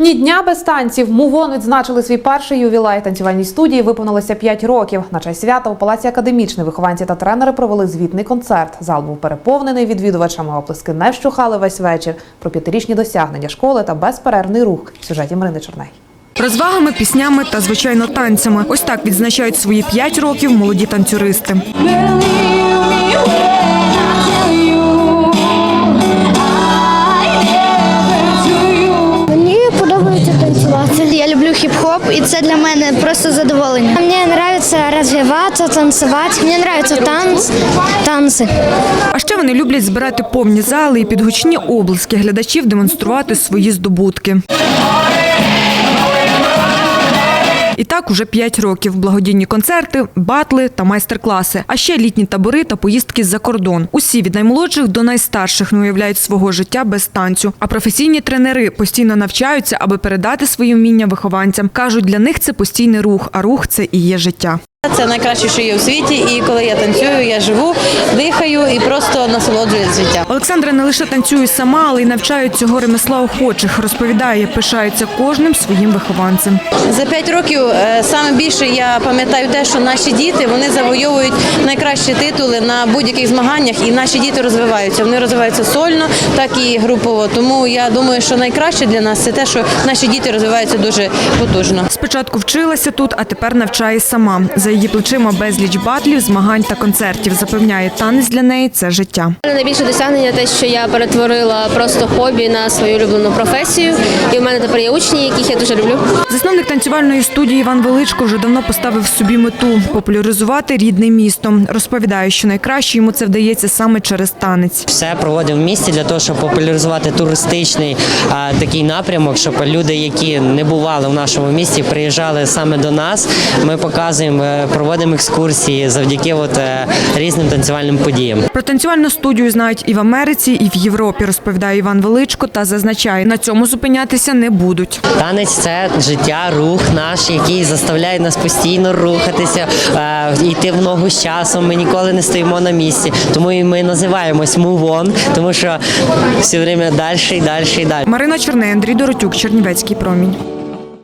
Ні дня без танців. Мувон відзначили свій перший ювілей танцювальній студії. Виповнилося 5 років. На честь свята у палаці академічний вихованці та тренери провели звітний концерт. Зал був переповнений відвідувачами. Оплески не вщухали весь вечір. Про п'ятирічні досягнення школи та безперервний рух в сюжеті Марини Чорней. Розвагами, піснями та звичайно танцями. Ось так відзначають свої п'ять років молоді танцюристи. І це для мене просто задоволення. Мені подобається розвиватися, танцювати. Мені подобається танці. танці. А ще вони люблять збирати повні зали і під гучні облиски глядачів демонструвати свої здобутки. Так уже п'ять років. Благодійні концерти, батли та майстер-класи, а ще літні табори та поїздки за кордон. Усі від наймолодших до найстарших не уявляють свого життя без танцю. А професійні тренери постійно навчаються, аби передати свої вміння вихованцям. кажуть, для них це постійний рух, а рух це і є життя. Це найкраще, що є у світі, і коли я танцюю, я живу, дихаю і просто насолоджуюсь життям. Олександра не лише танцює сама, але й навчає цього ремесла охочих. Розповідає, пишається кожним своїм вихованцем. За п'ять років е, саме більше я пам'ятаю те, що наші діти вони завойовують найкращі титули на будь-яких змаганнях, і наші діти розвиваються. Вони розвиваються сольно, так і групово. Тому я думаю, що найкраще для нас це те, що наші діти розвиваються дуже потужно. Спочатку вчилася тут, а тепер навчає сама. За її плечима безліч батлів, змагань та концертів. Запевняє, танець для неї це життя. Найбільше досягнення те, що я перетворила просто хобі на свою улюблену професію. І в мене тепер є учні, яких я дуже люблю. Засновник танцювальної студії Іван Величко вже давно поставив собі мету популяризувати рідне місто. Розповідає, що найкраще йому це вдається саме через танець. Все проводимо в місті для того, щоб популяризувати туристичний а, такий напрямок, щоб люди, які не бували в нашому місті, приїжджали саме до нас. Ми показуємо, е, проводимо екскурсії завдяки от, е, різним танцювальним подіям. Про танцювальну студію знають і в Америці, і в Європі, розповідає Іван Величко та зазначає, на цьому зупинятися не будуть. Танець це життя, рух наш, який заставляє нас постійно рухатися, е, йти в ногу з часом. Ми ніколи не стоїмо на місці. Тому і ми називаємось Move On, тому що все время далі і далі і далі. Марина Чорней, Андрій Доротюк, Чернівецький промінь.